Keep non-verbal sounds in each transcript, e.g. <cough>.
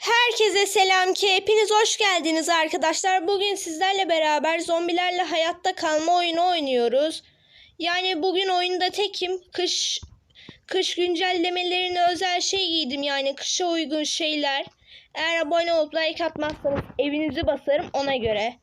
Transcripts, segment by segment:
Herkese selam ki hepiniz hoş geldiniz arkadaşlar. Bugün sizlerle beraber zombilerle hayatta kalma oyunu oynuyoruz. Yani bugün oyunda tekim. Kış kış güncellemelerine özel şey giydim yani kışa uygun şeyler. Eğer abone olup like atmazsanız evinizi basarım ona göre.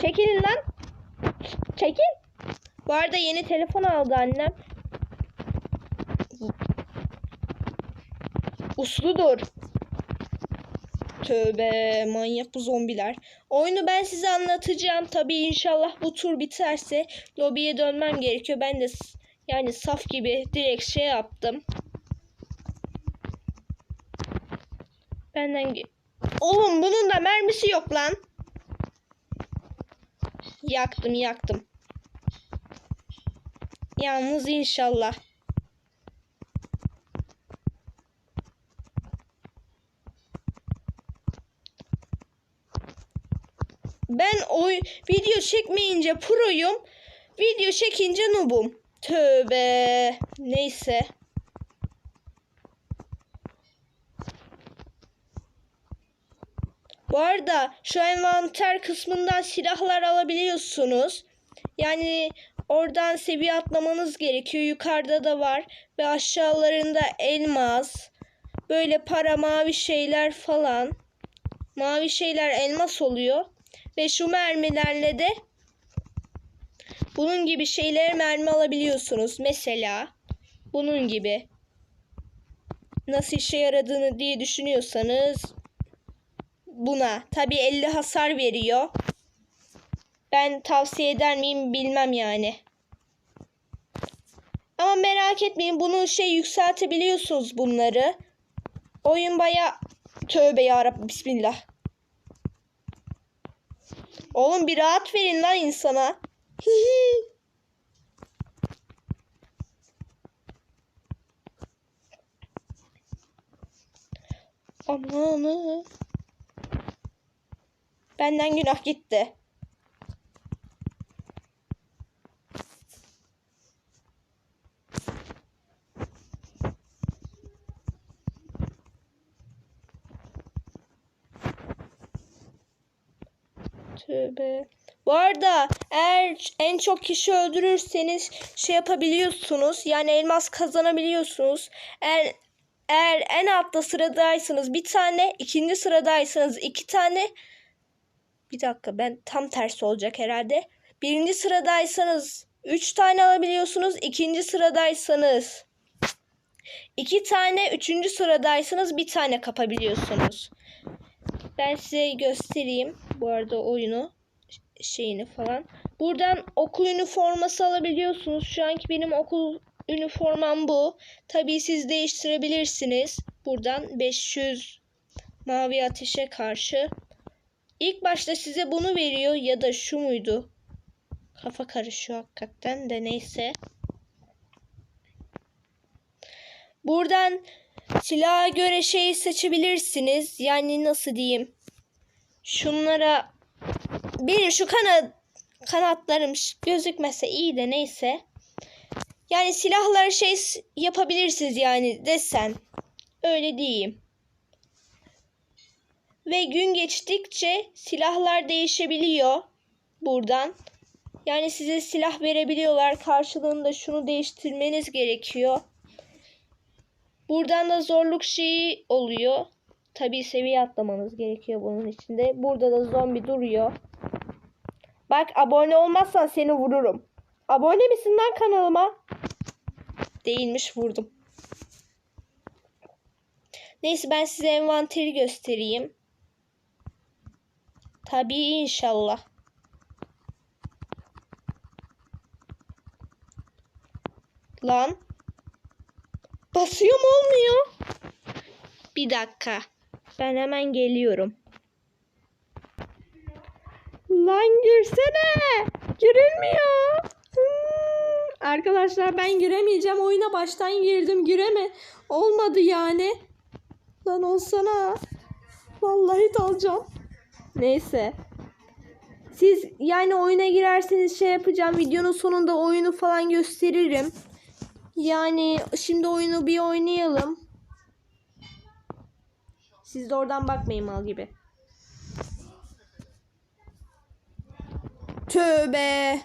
Çekilin lan. Çekil. Bu arada yeni telefon aldı annem. Usludur. Tövbe manyak bu zombiler. Oyunu ben size anlatacağım. Tabii inşallah bu tur biterse lobiye dönmem gerekiyor. Ben de yani saf gibi direkt şey yaptım. Benden Oğlum bunun da mermisi yok lan. Yaktım yaktım. Yalnız inşallah. Ben oy video çekmeyince proyum. Video çekince noobum. Tövbe. Neyse. Bu arada şu envanter kısmından silahlar alabiliyorsunuz. Yani oradan seviye atlamanız gerekiyor. Yukarıda da var ve aşağılarında elmas, böyle para mavi şeyler falan. Mavi şeyler elmas oluyor. Ve şu mermilerle de bunun gibi şeylere mermi alabiliyorsunuz. Mesela bunun gibi. Nasıl işe yaradığını diye düşünüyorsanız buna. Tabi 50 hasar veriyor. Ben tavsiye eder miyim bilmem yani. Ama merak etmeyin bunu şey yükseltebiliyorsunuz bunları. Oyun baya tövbe yarabbim bismillah. Oğlum bir rahat verin lan insana. Amanı. Benden günah gitti. Tövbe. Bu arada eğer en çok kişi öldürürseniz şey yapabiliyorsunuz. Yani elmas kazanabiliyorsunuz. Eğer eğer en altta sıradaysanız bir tane, ikinci sıradaysanız iki tane. Bir dakika ben tam tersi olacak herhalde. Birinci sıradaysanız üç tane alabiliyorsunuz. ikinci sıradaysanız iki tane, üçüncü sıradaysanız bir tane kapabiliyorsunuz. Ben size göstereyim bu arada oyunu şeyini falan. Buradan okul üniforması alabiliyorsunuz. Şu anki benim okul üniformam bu. Tabii siz değiştirebilirsiniz. Buradan 500 mavi ateşe karşı. İlk başta size bunu veriyor ya da şu muydu? Kafa karışıyor hakikaten de neyse. Buradan silaha göre şeyi seçebilirsiniz. Yani nasıl diyeyim? Şunlara benim şu kanat kanatlarım gözükmese iyi de neyse. Yani silahlar şey yapabilirsiniz yani desen. Öyle diyeyim. Ve gün geçtikçe silahlar değişebiliyor buradan. Yani size silah verebiliyorlar. Karşılığında şunu değiştirmeniz gerekiyor. Buradan da zorluk şeyi oluyor. Tabii seviye atlamanız gerekiyor bunun içinde. Burada da zombi duruyor. Bak abone olmazsan seni vururum. Abone misin lan kanalıma? Değilmiş vurdum. Neyse ben size envanteri göstereyim. Tabii inşallah. Lan. Basıyorum olmuyor. Bir dakika. Ben hemen geliyorum. Lan girsene. Girilmiyor. Hmm. Arkadaşlar ben giremeyeceğim. Oyuna baştan girdim. Gireme. Olmadı yani. Lan olsana. Vallahi dalacağım. Neyse. Siz yani oyuna girerseniz şey yapacağım. Videonun sonunda oyunu falan gösteririm. Yani şimdi oyunu bir oynayalım. Siz de oradan bakmayın mal gibi. Tövbe.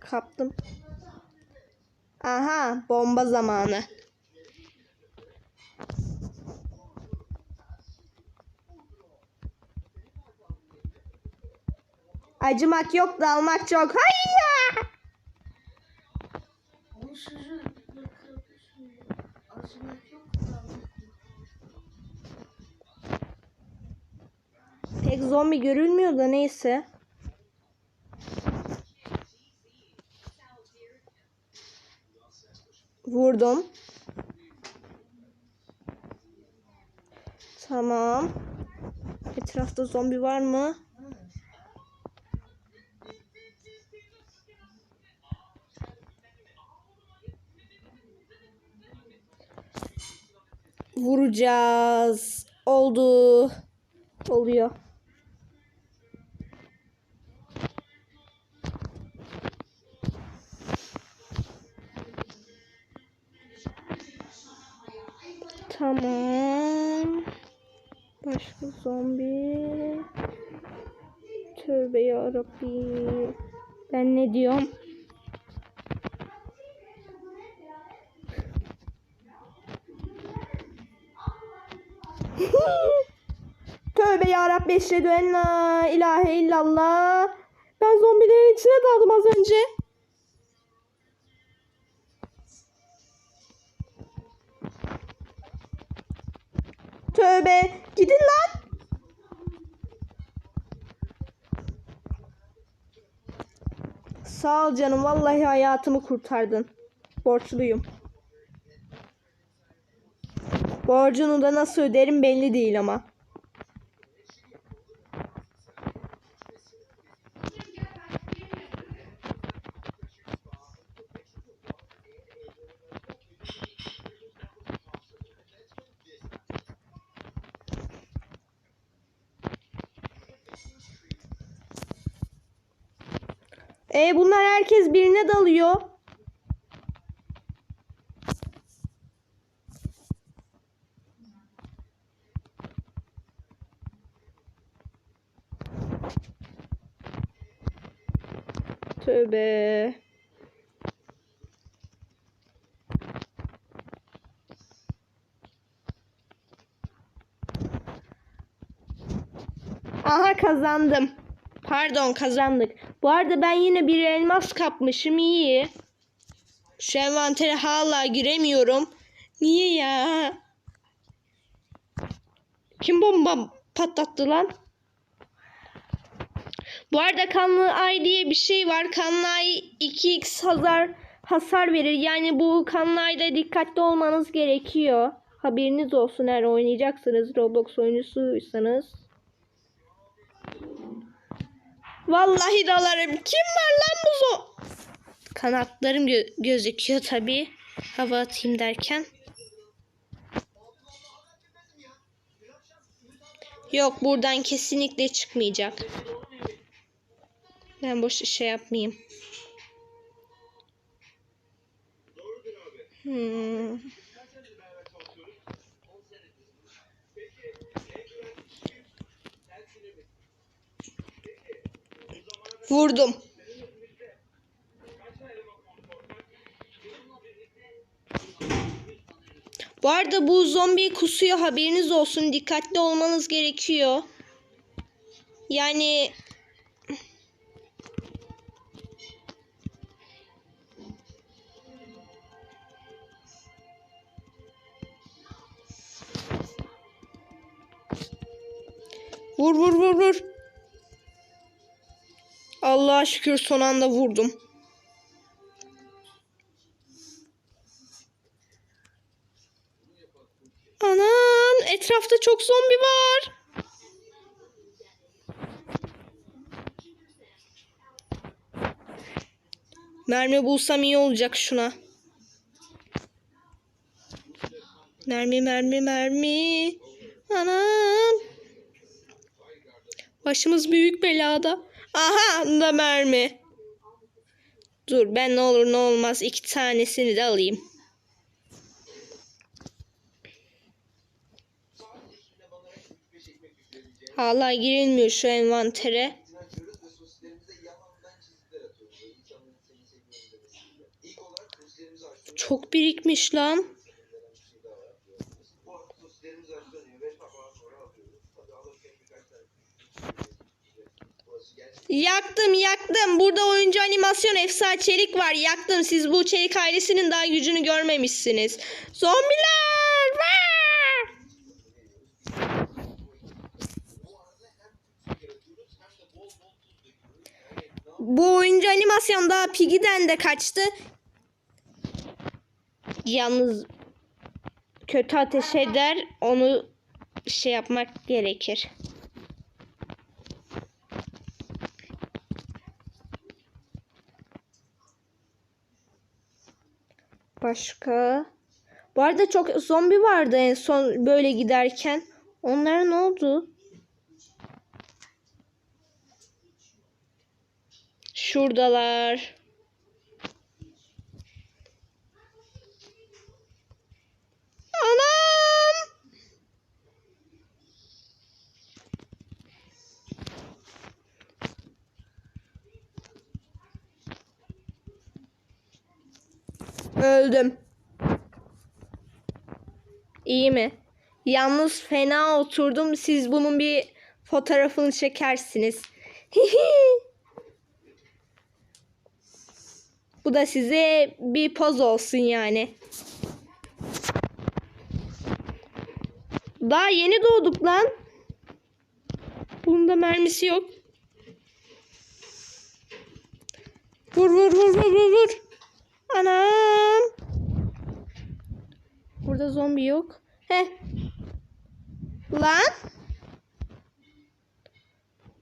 Kaptım. Aha, bomba zamanı. Acımak yok, dalmak çok. Hayya! Pek zombi görülmüyor da neyse. Vurdum. Tamam. Etrafta zombi var mı? Vuracağız. Oldu. Oluyor. Tamam. Başka zombi. Tövbe yarabbi. Ben ne diyorum? Tövbe yarabbi eşhedü en la ilahe illallah. Ben zombilerin içine daldım az önce. Tövbe. Gidin lan. Sağ ol canım. Vallahi hayatımı kurtardın. Borçluyum. Borcunu da nasıl öderim belli değil ama. E bunlar herkes birine dalıyor. Tövbe. Aha kazandım. Pardon kazandık. Bu arada ben yine bir elmas kapmışım iyi. Şu envantere hala giremiyorum. Niye ya? Kim bomba patlattı lan? Bu arada kanlı ay diye bir şey var. Kanlı ay 2x hasar, hasar verir. Yani bu kanlı ayda dikkatli olmanız gerekiyor. Haberiniz olsun eğer oynayacaksınız. Roblox oyuncusuysanız. Vallahi dalarım. Kim var lan bu zo? Kanatlarım gö- gözüküyor tabi. Hava atayım derken. Yok buradan kesinlikle çıkmayacak. Ben boş şey yapmayayım. Hmm. Vurdum. Bu arada bu zombi kusuyor haberiniz olsun. Dikkatli olmanız gerekiyor. Yani Vur vur vur vur. Allah'a şükür son anda vurdum. Anan etrafta çok zombi var. Mermi bulsam iyi olacak şuna. Mermi mermi mermi. Anam. Başımız büyük belada. Aha da mermi. Dur ben ne olur ne olmaz iki tanesini de alayım. Hala girilmiyor şu envantere. açıyoruz ve sosislerimize Yaktım yaktım. Burada oyuncu animasyon Efsa Çelik var. Yaktım. Siz bu Çelik ailesinin daha gücünü görmemişsiniz. Zombiler! Vaa! Bu oyuncu animasyon daha Piggy'den de kaçtı. Yalnız kötü ateş eder. Onu şey yapmak gerekir. Başka? Bu arada çok zombi vardı en son böyle giderken. Onlara ne oldu? Şuradalar. Anam! Öldüm. İyi mi? Yalnız fena oturdum. Siz bunun bir fotoğrafını çekersiniz. <laughs> Bu da size bir poz olsun yani. Daha yeni doğduk lan. Bunda mermisi yok. Vur vur vur vur vur vur. Anam. Burada zombi yok. He. Lan.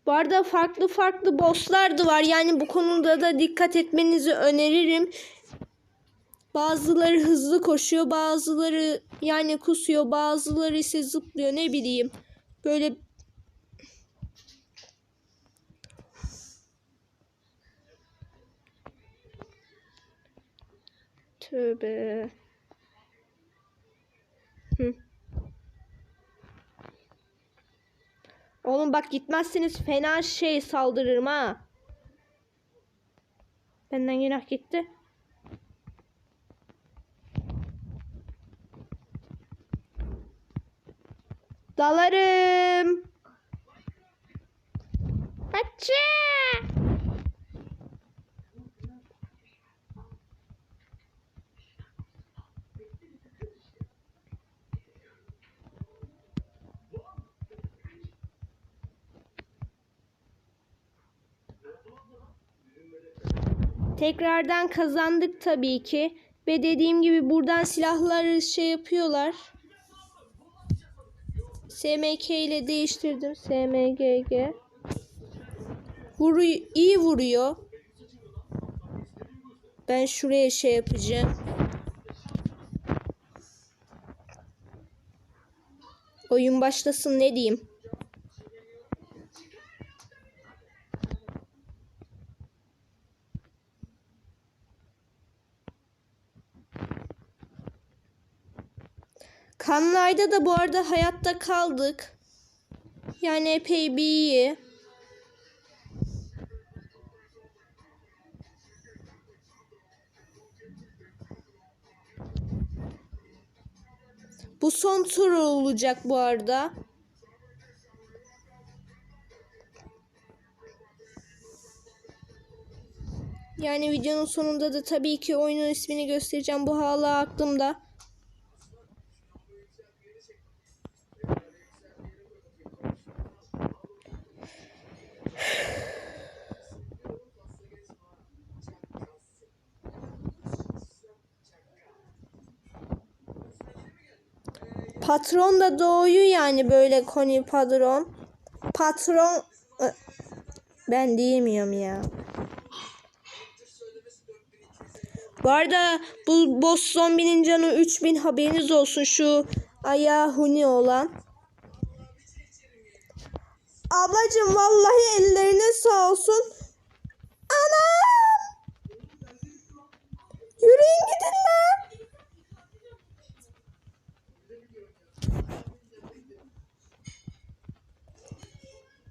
Bu arada farklı farklı bosslar da var. Yani bu konuda da dikkat etmenizi öneririm. Bazıları hızlı koşuyor, bazıları yani kusuyor, bazıları ise zıplıyor ne bileyim. Böyle Tövbe. Oğlum bak gitmezseniz fena şey saldırırım ha. Benden günah gitti. Dalarım. Haçı. Tekrardan kazandık tabii ki. Ve dediğim gibi buradan silahları şey yapıyorlar. SMK ile değiştirdim. SMGG. Vuruyor, iyi vuruyor. Ben şuraya şey yapacağım. Oyun başlasın ne diyeyim. Kanlayda da bu arada hayatta kaldık. Yani epey bir iyi. Bu son tur olacak bu arada. Yani videonun sonunda da tabii ki oyunun ismini göstereceğim. Bu hala aklımda. Patron da doğuyor yani böyle koni patron. Patron Ö, ben diyemiyorum ya. Bu arada bu boss zombinin canı 3000 haberiniz olsun şu ayağı huni olan. Ablacım vallahi ellerine sağ olsun. Anam!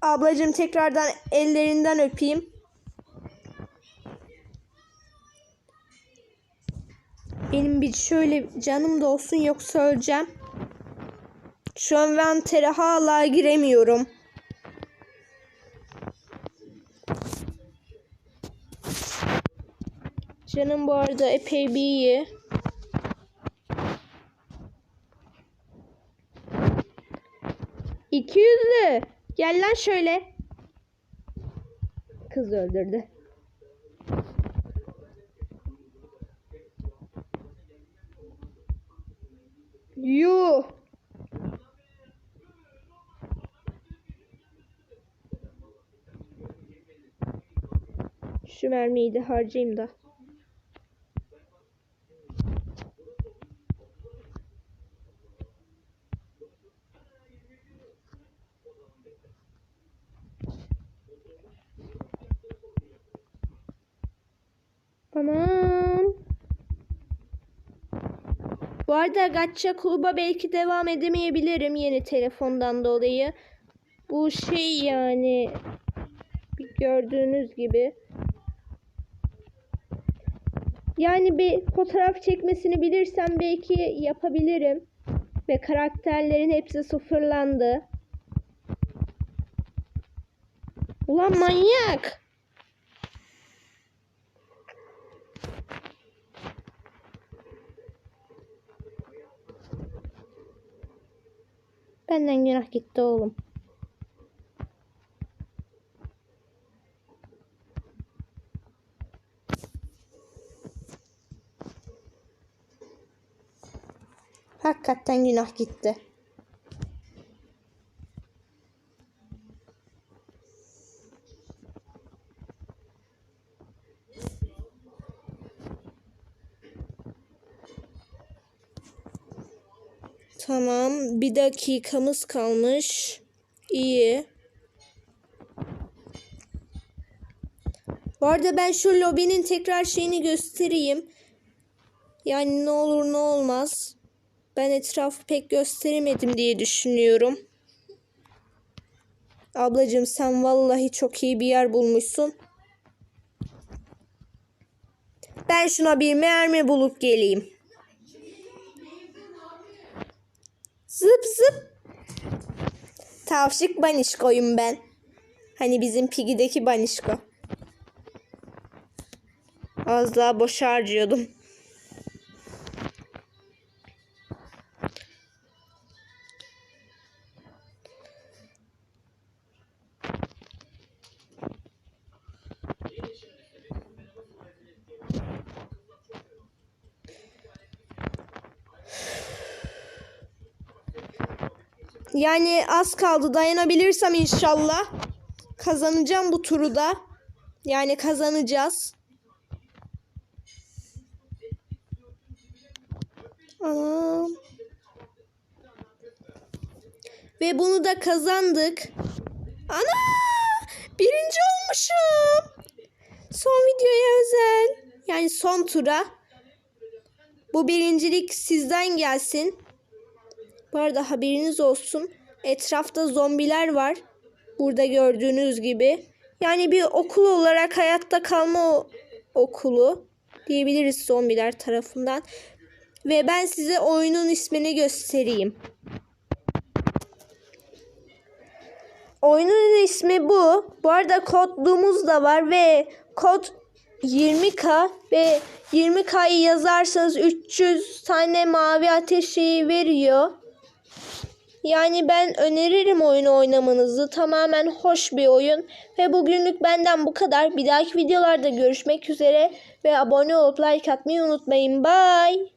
Ablacığım tekrardan ellerinden öpeyim. Benim bir şöyle canım da olsun yoksa öleceğim. Şu an ventere hala giremiyorum. Canım bu arada epey bir iyi. İki yüzlü. Gel lan şöyle. Kız öldürdü. Yuh. Şu mermiyi de harcayayım da. Anam. Bu arada Gacha Kulüba belki devam edemeyebilirim yeni telefondan dolayı. Bu şey yani gördüğünüz gibi. Yani bir fotoğraf çekmesini bilirsem belki yapabilirim. Ve karakterlerin hepsi sıfırlandı. Ulan manyak. Benden günah gitti oğlum. Hakikaten günah gitti. Tamam. Bir dakikamız kalmış. İyi. Bu arada ben şu lobinin tekrar şeyini göstereyim. Yani ne olur ne olmaz. Ben etrafı pek gösteremedim diye düşünüyorum. Ablacığım sen vallahi çok iyi bir yer bulmuşsun. Ben şuna bir mermi bulup geleyim. Zıp zıp. Tavşık banişkoyum ben. Hani bizim Piggy'deki banişko. Az daha boş harcıyordum. Yani az kaldı dayanabilirsem inşallah kazanacağım bu turu da. Yani kazanacağız. Anam. Ve bunu da kazandık. Ana! Birinci olmuşum. Son videoya özel. Yani son tura. Bu birincilik sizden gelsin. Bu arada haberiniz olsun. Etrafta zombiler var. Burada gördüğünüz gibi. Yani bir okul olarak hayatta kalma okulu diyebiliriz zombiler tarafından. Ve ben size oyunun ismini göstereyim. Oyunun ismi bu. Bu arada kodluğumuz da var ve kod 20k ve 20k'yı yazarsanız 300 tane mavi ateşi veriyor. Yani ben öneririm oyunu oynamanızı. Tamamen hoş bir oyun. Ve bugünlük benden bu kadar. Bir dahaki videolarda görüşmek üzere. Ve abone olup like atmayı unutmayın. Bye.